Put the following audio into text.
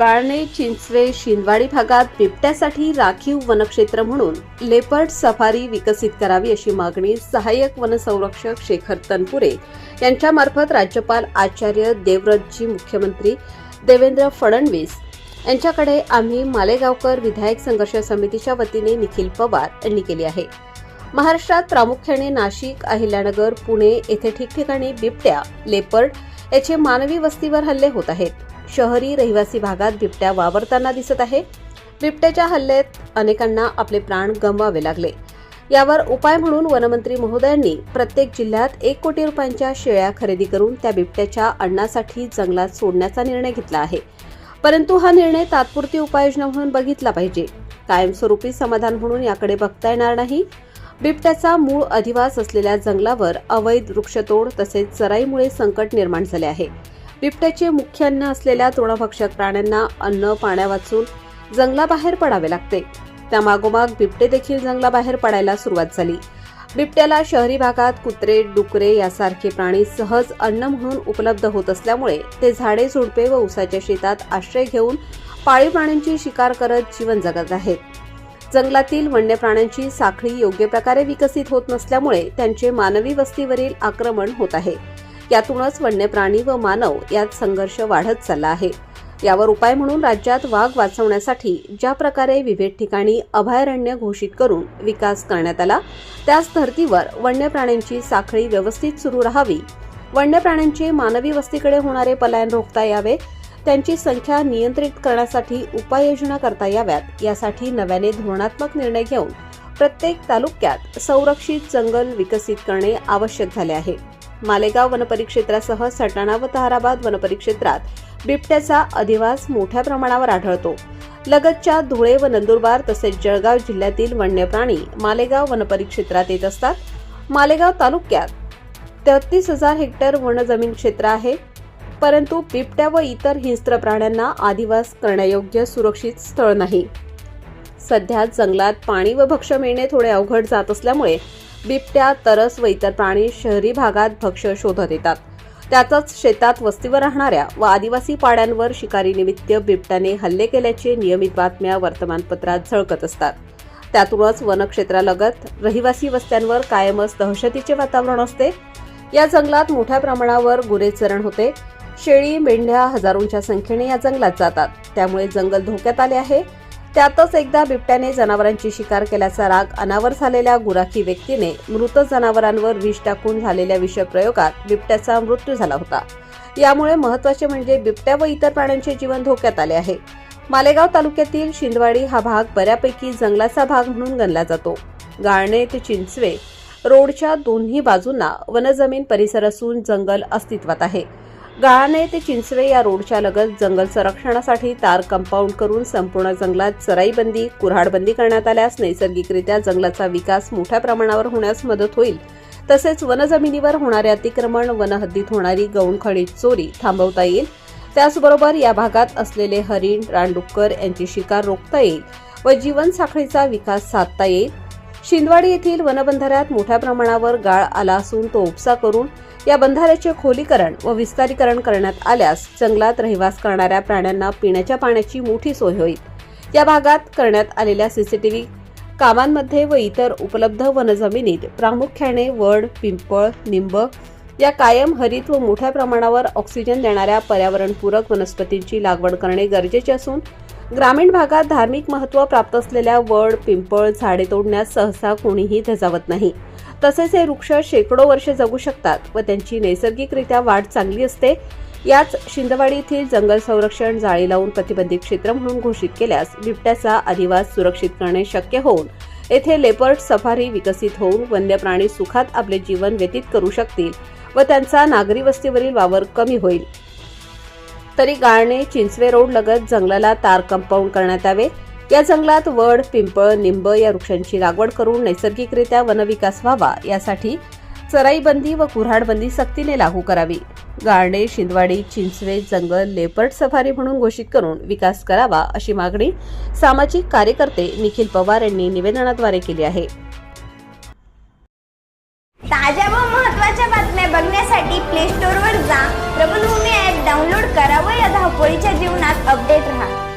सकाळने चिंचवे शिंदवाडी भागात बिबट्यासाठी राखीव वनक्षेत्र म्हणून लेपर्ड सफारी विकसित करावी अशी मागणी सहाय्यक वनसंरक्षक शेखर तनपुरे यांच्यामार्फत राज्यपाल आचार्य देवव्रतजी मुख्यमंत्री देवेंद्र फडणवीस यांच्याकडे आम्ही मालेगावकर विधायक संघर्ष समितीच्या वतीने निखिल पवार यांनी केली आहे. महाराष्ट्रात प्रामुख्याने नाशिक अहिल्यानगर पुणे येथे ठिकठिकाणी बिबट्या लेपर्ड याचे मानवी वस्तीवर हल्ले होत आहेत. शहरी रहिवासी भागात बिबट्या वावरताना दिसत आहे. बिबट्याच्या हल्ल्यात अनेकांना आपले प्राण गमवावे लागले. यावर उपाय म्हणून वनमंत्री महोदयांनी प्रत्येक जिल्ह्यात एक कोटी रुपयांच्या शेळ्या खरेदी करून त्या बिबट्याच्या अन्नासाठी जंगलात सोडण्याचा निर्णय घेतला आहे. परंतु हा निर्णय तात्पुरती उपाययोजना म्हणून बघितला पाहिजे. कायमस्वरूपी समाधान म्हणून याकडे बघता येणार नाही. बिबट्याचा मूळ अधिवास असलेल्या जंगलावर अवैध वृक्षतोड तसेच चराईमुळे संकट निर्माण झाले आहे. बिबट्याचे मुख्य अन्न असलेल्या तृणभक्षक प्राण्यांना अन्न पाण्यावाचून जंगलाबाहेर पडावे लागते. त्यामागोमाग बिबटे देखील जंगलाबाहेर पडायला सुरुवात झाली. बिबट्याला शहरी भागात कुत्रे डुकरे यासारखे प्राणी सहज अन्न म्हणून उपलब्ध होत असल्यामुळे ते झाडे झुडपे व उसाच्या शेतात आश्रय घेऊन पाळीव प्राण्यांची शिकार करत जीवन जगत आहेत. जंगलातील वन्य प्राण्यांची साखळी योग्य प्रकारे विकसित होत नसल्यामुळे त्यांचे मानवी वस्तीवरील आक्रमण होत आहे. यातूनच वन्य प्राणी व मानव यात संघर्ष वाढत चालला आहे. यावर उपाय म्हणून राज्यात वाघ वाचवण्यासाठी ज्या प्रकारे विविध ठिकाणी अभयारण्य घोषित करून विकास करण्यात आला त्याच धर्तीवर वन्य प्राण्यांची साखळी व्यवस्थित सुरू राहावी वन्य प्राण्यांचे मानवी वस्तीकडे होणारे पलायन रोखता यावे त्यांची संख्या नियंत्रित करण्यासाठी उपाययोजना करता याव्यात यासाठी नव्याने धोरणात्मक निर्णय घेऊन प्रत्येक तालुक्यात संरक्षित जंगल विकसित करणे आवश्यक झाले आहे. मालेगाव वनपरिक्षेत्रासह सटाणा व ताराबाद वनपरिक्षेत्रात बिबट्याचा अधिवास मोठ्या प्रमाणावर आढळतो. लगतच्या धुळे व नंदुरबार तसेच जळगाव जिल्ह्यातील वन्य प्राणी मालेगाव वनपरिक्षेत्रात येत असतात. मालेगाव तालुक्यात तेहतीस हजार हेक्टर वनजमीन क्षेत्र आहे. परंतु बिबट्या व इतर हिंस्त्र प्राण्यांना आदिवास करण्यायोग्य सुरक्षित स्थळ नाही. सध्या जंगलात पाणी व भक्ष्य मिळणे थोडे अवघड जात असल्यामुळे बिबट्या तरस व इतर प्राणी शहरी भागात भक्ष्य शोधत येतात. त्यातच शेतात वस्तीवर राहणाऱ्या व आदिवासी पाड्यांवर शिकारीनिमित्त बिबट्याने हल्ले केल्याचे नियमित बातम्या वर्तमानपत्रात झळकत असतात. त्यातूनच वनक्षेत्रालगत रहिवासी वस्त्यांवर कायमच दहशतीचे वातावरण असते. या जंगलात मोठ्या प्रमाणावर गुरेचरण होते. शेळी मेंढ्या हजारोंच्या संख्येने या जंगलात जातात. त्यामुळे जंगल धोक्यात आले आहे. त्यातच एकदा बिबट्याने जनावरांची शिकार केल्याचा राग अनावर झालेल्या गुराखी व्यक्तीने मृत जनावरांवर विष टाकून झालेल्या विषप्रयोगात बिबट्याचा मृत्यू झाला होता. यामुळे महत्त्वाचे म्हणजे बिबट्या व इतर प्राण्यांचे जीवन धोक्यात आले आहे. मालेगाव तालुक्यातील शिंदवाडी हा भाग बऱ्यापैकी जंगलाचा भाग म्हणून गणला जातो. गाळणे ते चिंचवे रोडच्या दोन्ही बाजूंना वनजमीन परिसर असून जंगल अस्तित्वात आहे. गाळाने ते चिंचवे या रोडच्या लगत जंगल संरक्षणासाठी तार कंपाऊंड करून संपूर्ण जंगलात चराईबंदी कुऱ्हाडबंदी करण्यात आल्यास नैसर्गिकरित्या जंगलाचा विकास मोठ्या प्रमाणावर होण्यास मदत होईल. तसेच वनजमिनीवर होणारे अतिक्रमण वनहद्दीत होणारी गौणखडी चोरी थांबवता येईल. त्याचबरोबर या भागात असलेले हरिण रानडुक्कर यांची शिकार रोखता येईल व जीवनसाखळीचा विकास साधता येईल. शिंदवाडी येथील वनबंधाऱ्यात मोठ्या प्रमाणावर गाळ आला असून तो उपसा करून या बंधाऱ्याचे खोलीकरण व विस्तारीकरण करण्यात आल्यास जंगलात रहिवास करणाऱ्या प्राण्यांना पिण्याच्या पाण्याची मोठी सोय होईल. या भागात करण्यात आलेल्या सीसीटीव्ही कामांमध्ये व इतर उपलब्ध वनजमिनीत प्रामुख्याने वड पिंपळ निंब या कायम हरित व मोठ्या प्रमाणावर ऑक्सिजन देणाऱ्या पर्यावरणपूरक वनस्पतींची लागवड करणे गरजेचे असून ग्रामीण भागात धार्मिक महत्त्व प्राप्त असलेल्या वड पिंपळ झाडे तोडण्यास सहसा कोणीही धजावत नाही. तसेच हे वृक्ष शेकडो वर्षे जगू शकतात व त्यांची नैसर्गिकरित्या वाढ चांगली असते. याच शिंदवाडी येथील जंगल संरक्षण जाळी लावून प्रतिबंधित क्षेत्र म्हणून घोषित केल्यास बिबट्याचा अधिवास सुरक्षित करणे शक्य होऊन येथे लेपर्ड सफारी विकसित होऊन वन्य प्राणी सुखात आपले जीवन व्यतीत करू शकतील व त्यांचा नागरी वस्तीवरील वावर कमी होईल. तरी गाळणे चिंचवे रोड लगत जंगलाला तार कंपाऊंड करण्यात यावे. या जंगलात वड पिंपळ निंब या वृक्षांची लागवड करून नैसर्गिकरित्या वनविकास व्हावा यासाठी चराईबंदी व कुऱ्हाडबंदी सक्तीने लागू करावी. गाळणे शिंदवाडी चिंचवे जंगल लेपर्ड सफारी म्हणून घोषित करून विकास करावा अशी मागणी सामाजिक कार्यकर्ते निखिल पवार यांनी निवेदनाद्वारे केली आहे. ताज्या व महत्त्वाच्या बातम्या बघण्यासाठी प्ले स्टोअरवर जा. प्रबलभूमी ॲप डाउनलोड करा व या धावपळीच्या जीवनात अपडेट राहा.